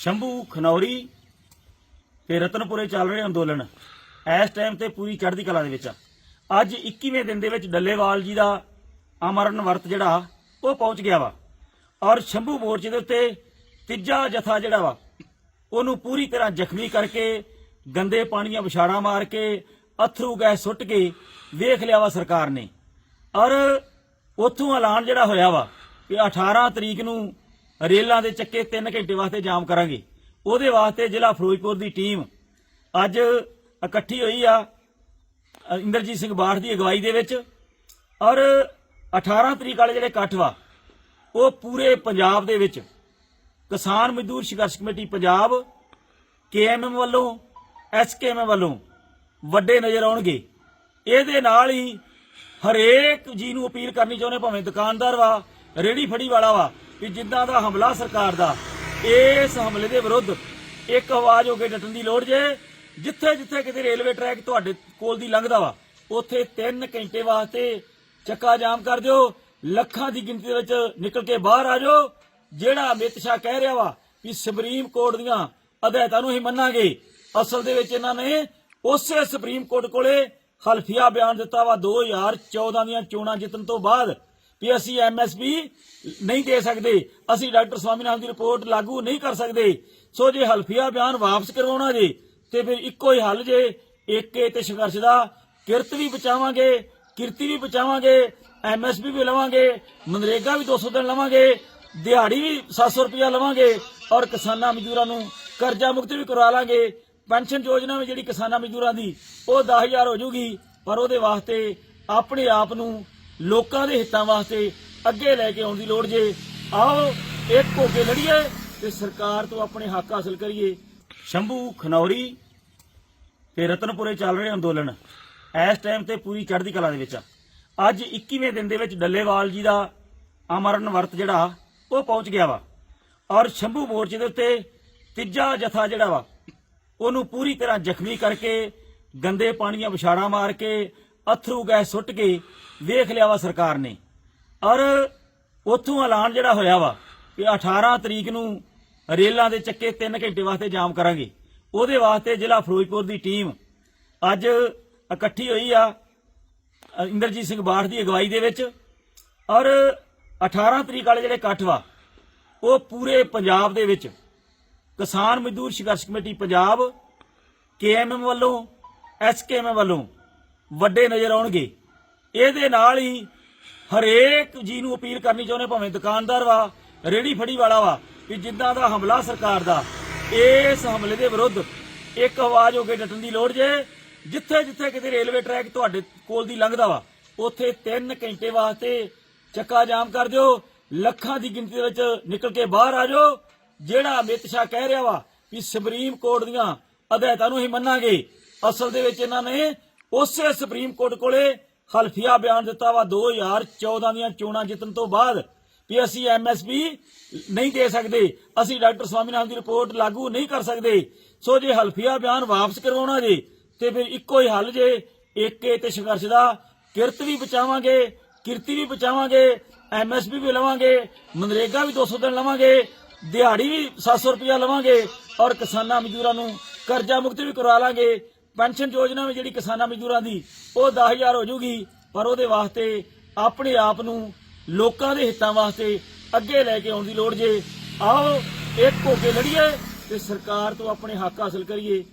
ਸ਼ੰਭੂ, ਖਨੌਰੀ ਤੇ ਰਤਨਪੁਰੇ ਚੱਲ ਰਹੇ ਅੰਦੋਲਨ। ਇਸ ਟਾਈਮ ਤੇ ਪੂਰੀ ਚੜ੍ਹਦੀ ਕਲਾ ਦੇ ਵਿੱਚ ਆ। ਅੱਜ 21ਵੇਂ ਦਿਨ ਦੇ ਵਿੱਚ ਡੱਲੇਵਾਲ ਜੀ ਦਾ ਅਮਰਨ ਵਰਤ ਜਿਹੜਾ ਉਹ ਪਹੁੰਚ ਗਿਆ ਵਾ। ਔਰ ਸ਼ੰਭੂ ਮੋਰਚੇ ਦੇ ਉੱਤੇ ਤੀਜਾ ਜਥਾ ਜਿਹੜਾ ਵਾ, ਉਹਨੂੰ ਪੂਰੀ ਤਰ੍ਹਾਂ ਜ਼ਖਮੀ ਕਰਕੇ, ਗੰਦੇ ਪਾਣੀਆਂ, ਵਿਛਾੜਾ ਮਾਰ ਕੇ, ਅਥਰੂ ਗੈਸ ਸੁੱਟ ਕੇ ਵੇਖ ਲਿਆ ਵਾ ਸਰਕਾਰ ਨੇ। ਔਰ ਉੱਥੋਂ ਐਲਾਨ ਜਿਹੜਾ ਹੋਇਆ ਵਾ ਕਿ 18 ਤਰੀਕ ਨੂੰ ਰੇਲਾਂ ਦੇ ਚੱਕੇ 3 ਘੰਟੇ ਵਾਸਤੇ ਜਾਮ ਕਰਾਂਗੇ। ਉਹਦੇ ਵਾਸਤੇ ਜ਼ਿਲ੍ਹਾ ਫਿਰੋਜ਼ਪੁਰ ਦੀ ਟੀਮ ਅੱਜ ਇਕੱਠੀ ਹੋਈ ਆ, ਇੰਦਰਜੀਤ ਸਿੰਘ ਬਾਠ ਦੀ ਅਗਵਾਈ ਦੇ ਵਿੱਚ। ਔਰ 18 ਤਰੀਕ ਵਾਲੇ ਜਿਹੜੇ ਇਕੱਠ ਵਾ, ਉਹ ਪੂਰੇ ਪੰਜਾਬ ਦੇ ਵਿੱਚ ਕਿਸਾਨ ਮਜ਼ਦੂਰ ਸੰਘਰਸ਼ ਕਮੇਟੀ ਪੰਜਾਬ ਕੇਐਮਐਮ ਵੱਲੋਂ ਐਸਕੇਐਮ ਵੱਲੋਂ ਵੱਡੇ ਨਜ਼ਰ ਆਉਣਗੇ। ਇਹਦੇ ਨਾਲ ਹੀ ਹਰੇਕ ਜੀ ਨੂੰ ਅਪੀਲ ਕਰਨੀ ਚਾਹੁੰਦੇ ਭਾਵੇਂ ਦੁਕਾਨਦਾਰ ਵਾ ਰੇੜੀ ਫੜੀ ਵਾਲਾ ਵਾ ਵੀ ਜਿੱਦਾਂ ਦਾ ਹਮਲਾ ਸਰਕਾਰ ਦਾ, ਇਸ ਹਮਲੇ ਦੇ ਵਿਰੁੱਧ ਇੱਕ ਆਵਾਜ਼ ਹੋ ਕੇ ਡਟਣ ਦੀ ਲੋੜ ਜੇ, ਜਿੱਥੇ ਜਿੱਥੇ ਕਿਤੇ ਰੇਲਵੇ ਟਰੈਕ ਤੁਹਾਡੇ ਕੋਲ ਦੀ ਲੰਘਦਾ ਵਾ, ਉੱਥੇ 3 ਘੰਟੇ ਵਾਸਤੇ ਚੱਕਾ ਜਾਮ ਕਰ ਦਿਓ, ਲੱਖਾਂ ਦੀ ਗਿਣਤੀ ਦੇ ਵਿੱਚ ਨਿਕਲ ਕੇ ਬਾਹਰ ਆ ਜਾਓ, ਜਿਹੜਾ ਅਮਿਤ ਸ਼ਾਹ ਕਹਿ ਰਿਹਾ ਵਾ ਕਿ ਸੁਪਰੀਮ ਕੋਰਟ ਦੀਆਂ ਹਦਾਇਤਾਂ ਨੂੰ ਹੀ ਮੰਨਾਂਗੇ, ਅਸਲ ਦੇ ਵਿੱਚ ਇਹਨਾਂ ਨੇ ਉਸੇ ਸੁਪਰੀਮ ਕੋਰਟ ਕੋਲੇ ਹਲਫੀਆ ਬਿਆਨ ਦਿੱਤਾ ਵਾ 2014 ਦੀਆਂ ਚੋਣਾਂ ਜਿੱਤਣ ਤੋਂ ਬਾਅਦ। ਵੀ ਅਸੀਂ ਐਮਐਸਪੀ ਨਹੀਂ ਦੇ ਸਕਦੇ। ਅਸੀਂ ਡਾਕਟਰ ਸਵਾਮੀਨਾਥਨ ਦੀ ਰਿਪੋਰਟ ਲਾਗੂ ਨਹੀਂ ਕਰ ਸਕਦੇ। ਸੋ ਜੇ ਹਲਫੀਆ ਬਿਆਨ ਵਾਪਸ ਕਰਵਾਉਣਾ ਜੇ, ਤੇ ਫਿਰ ਇੱਕੋ ਹੀ ਹੱਲ ਜੇ, ਏਕੇ ਤੇ ਸੰਘਰਸ਼ ਦਾ। ਕਿਰਤ ਵੀ ਬਚਾਵਾਂਗੇ, ਕਿਰਤੀ ਵੀ ਬਚਾਵਾਂਗੇ ਐਮਐਸਪੀ ਵੀ ਲਵਾਂਗੇ, ਮਨਰੇਗਾ ਵੀ 200 ਦਿਨ ਲਵਾਂਗੇ, ਦਿਹਾੜੀ ਵੀ 700 ਰੁਪਇਆ ਲਵਾਂਗੇ ਔਰ ਕਿਸਾਨਾਂ ਮਜ਼ਦੂਰਾਂ ਨੂੰ ਕਰਜ਼ਾ ਮੁਕਤ ਵੀ ਕਰਵਾ ਲਾਂਗੇ। ਪੈਨਸ਼ਨ ਯੋਜਨਾ ਵੀ ਜਿਹੜੀ ਕਿਸਾਨਾਂ ਮਜ਼ਦੂਰਾਂ ਦੀ, ਉਹ 10000 ਹੋ ਜੂਗੀ ਪਰ ਉਹਦੇ ਵਾਸਤੇ ਆਪਣੇ ਆਪ ਨੂੰ ਲੋਕਾਂ ਦੇ ਹਿੱਤਾਂ ਵਾਸਤੇ ਅੱਗੇ ਲੈ ਕੇ ਆਉਣ ਦੀ ਲੋੜ ਜੇ। ਆਓ, ਇੱਕ ਹੋ ਕੇ ਲੜੀਏ ਤੇ ਸਰਕਾਰ ਤੋਂ ਆਪਣੇ ਹੱਕ ਹਾਸਲ ਕਰੀਏ। ਸ਼ੰਭੂ, ਖਨੌਰੀ ਤੇ ਰਤਨਪੁਰੇ ਚੱਲ ਰਹੇ ਅੰਦੋਲਨ। ਇਸ ਟਾਈਮ ਤੇ ਪੂਰੀ ਚੜ੍ਹਦੀ ਕਲਾ ਦੇ ਵਿੱਚ ਆ। ਅੱਜ 21ਵੇਂ ਦਿਨ ਦੇ ਵਿੱਚ ਡੱਲੇਵਾਲ ਜੀ ਦਾ ਅਮਰਨ ਵਰਤ ਜਿਹੜਾ, ਉਹ ਪਹੁੰਚ ਗਿਆ ਵਾ। ਔਰ ਸ਼ੰਭੂ ਮੋਰਚੇ ਦੇ ਉੱਤੇ ਤੀਜਾ ਜਥਾ ਜਿਹੜਾ ਵਾ, ਉਹਨੂੰ ਪੂਰੀ ਤਰ੍ਹਾਂ ਜ਼ਖਮੀ ਕਰਕੇ, ਗੰਦੇ ਪਾਣੀਆਂ, ਵਿਛਾੜਾਂ ਮਾਰ ਕੇ ਅਥਰੂ ਗੈਸ ਸੁੱਟ ਕੇ ਵੇਖ ਲਿਆ ਵਾ ਸਰਕਾਰ ਨੇ। ਔਰ ਉੱਥੋਂ ਐਲਾਨ ਜਿਹੜਾ ਹੋਇਆ ਵਾ ਕਿ 18 ਤਰੀਕ ਨੂੰ ਰੇਲਾਂ ਦੇ ਚੱਕੇ 3 ਘੰਟੇ ਵਾਸਤੇ ਜਾਮ ਕਰਾਂਗੇ। ਉਹਦੇ ਵਾਸਤੇ ਜ਼ਿਲ੍ਹਾ ਫਿਰੋਜ਼ਪੁਰ ਦੀ ਟੀਮ ਅੱਜ ਇਕੱਠੀ ਹੋਈ ਆ ਇੰਦਰਜੀਤ ਸਿੰਘ ਬਾਠ ਦੀ ਅਗਵਾਈ ਦੇ ਵਿੱਚ। ਔਰ 18 ਤਰੀਕ ਵਾਲੇ ਜਿਹੜੇ ਇਕੱਠ ਵਾ, ਉਹ ਪੂਰੇ ਪੰਜਾਬ ਦੇ ਵਿੱਚ ਕਿਸਾਨ ਮਜ਼ਦੂਰ ਸੰਘਰਸ਼ ਕਮੇਟੀ ਪੰਜਾਬ ਕੇਐਮਐਮ ਵੱਲੋਂ ਐਸਕੇਐਮ ਵੱਲੋਂ ਵੱਡੇ ਨਜ਼ਰ ਆਉਣਗੇ। ਇਹਦੇ ਨਾਲ ਹੀ ਹਰੇਕ ਜੀ ਨੂੰ ਅਪੀਲ ਕਰਨੀ ਚਾਹੁੰਦੇ ਭਾਵੇਂ ਦੁਕਾਨਦਾਰ ਵਾ ਰੇੜੀ ਫੜੀ ਵਾਲਾ ਵਾ, ਵੀ ਜਿੱਦਾਂ ਦਾ ਹਮਲਾ ਸਰਕਾਰ ਦਾ, ਇਸ ਹਮਲੇ ਦੇ ਵਿਰੁੱਧ ਇੱਕ ਆਵਾਜ਼ ਹੋ ਕੇ ਡਟਣ ਦੀ ਲੋੜ ਜੇ, ਜਿੱਥੇ ਜਿੱਥੇ ਕਿਤੇ ਰੇਲਵੇ ਟਰੈਕ ਤੁਹਾਡੇ ਕੋਲ ਦੀ ਲੰਘਦਾ ਵਾ, ਉੱਥੇ 3 ਘੰਟੇ ਵਾਸਤੇ ਚੱਕਾ ਜਾਮ ਕਰ ਦਿਓ, ਲੱਖਾਂ ਦੀ ਗਿਣਤੀ ਦੇ ਵਿੱਚ ਨਿਕਲ ਕੇ ਬਾਹਰ ਆ ਜਾਓ। ਜਿਹੜਾ ਅਮਿਤ ਸ਼ਾਹ ਕਹਿ ਰਿਹਾ ਵਾ ਵੀ ਸੁਪਰੀਮ ਕੋਰਟ ਦੀਆਂ ਹਦਾਇਤਾਂ ਨੂੰ ਹੀ ਮੰਨਾਂਗੇ, ਅਸਲ ਦੇ ਵਿੱਚ ਇਹਨਾਂ ਨੇ ਉਸੇ ਸੁਪਰੀਮ ਕੋਰਟ ਕੋਲੇ ਹਲਫੀਆ ਬਿਆਨ ਦਿੱਤਾ ਵਾ 2014 ਦੀਆਂ ਚੋਣਾਂ ਜਿੱਤਣ ਤੋਂ ਬਾਅਦ ਵੀ ਅਸੀਂ ਐਮਐਸਪੀ ਨਹੀਂ ਦੇ ਸਕਦੇ, ਅਸੀਂ ਡਾਕਟਰ ਸਵਾਮੀਨਾਥਨ ਦੀ ਰਿਪੋਰਟ ਲਾਗੂ ਨਹੀਂ ਕਰ ਸਕਦੇ। ਸੋ ਜੇ ਹਲਫੀਆ ਬਿਆਨ ਵਾਪਸ ਕਰਵਾਉਣਾ ਜੇ, ਤੇ ਫਿਰ ਇੱਕੋ ਹੀ ਹੱਲ ਜੇ, ਏਕੇ ਤੇ ਸੰਘਰਸ਼ ਦਾ। ਕਿਰਤ ਵੀ ਬਚਾਵਾਂਗੇ, ਕਿਰਤੀ ਵੀ ਬਚਾਵਾਂਗੇ ਐਮਐਸਪੀ ਵੀ ਲਵਾਂਗੇ, ਮਨਰੇਗਾ ਵੀ 200 ਦਿਨ ਲਵਾਂਗੇ, ਦਿਹਾੜੀ ਵੀ 700 ਰੁਪਇਆ ਲਵਾਂਗੇ ਔਰ ਕਿਸਾਨਾਂ ਮਜ਼ਦੂਰਾਂ ਨੂੰ ਕਰਜ਼ਾ ਮੁਕਤ ਵੀ ਕਰਵਾ ਲਾਂਗੇ। ਪੈਨਸ਼ਨ ਯੋਜਨਾ ਵੀ ਜਿਹੜੀ ਕਿਸਾਨਾਂ ਮਜ਼ਦੂਰਾਂ ਦੀ, ਉਹ 10000 ਹੋ ਜੂਗੀ, ਪਰ ਉਹਦੇ ਵਾਸਤੇ ਆਪਣੇ ਆਪ ਨੂੰ ਲੋਕਾਂ ਦੇ ਹਿੱਤਾਂ ਵਾਸਤੇ ਅੱਗੇ ਲੈ ਕੇ ਆਉਣ ਦੀ ਲੋੜ ਜੇ ਆਓ, ਇੱਕ ਹੋ ਕੇ ਲੜੀਏ ਤੇ ਸਰਕਾਰ ਤੋਂ ਆਪਣੇ ਹੱਕ ਹਾਸਲ ਕਰੀਏ।